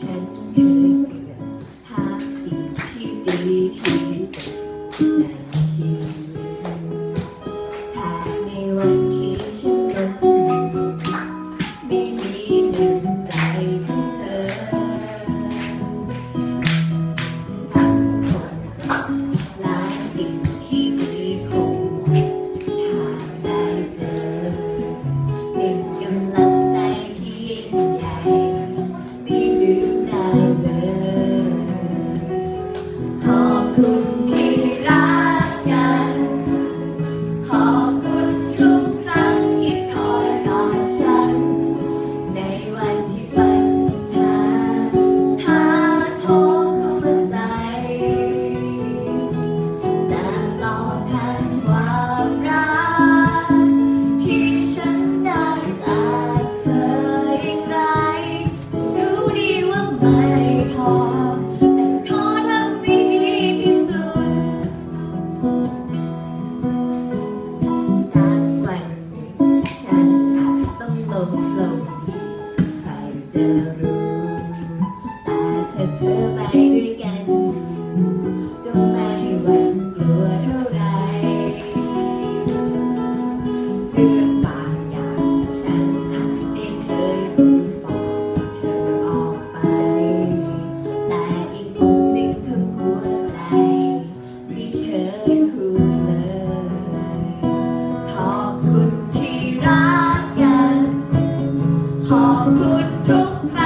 ฉันคือหาสิ่งที่ดีที่ เธอไปด้วยกันก็ไม่หวั่นกลัวเท่าไรเรื่องบางอย่างฉันอาได้เคยบอกเธอออกไป แต่อีกมุหนึ่งของหัวใจม่เคยพูดเลย ขอบคุณที่รักกัน ขอบคุณทุกครั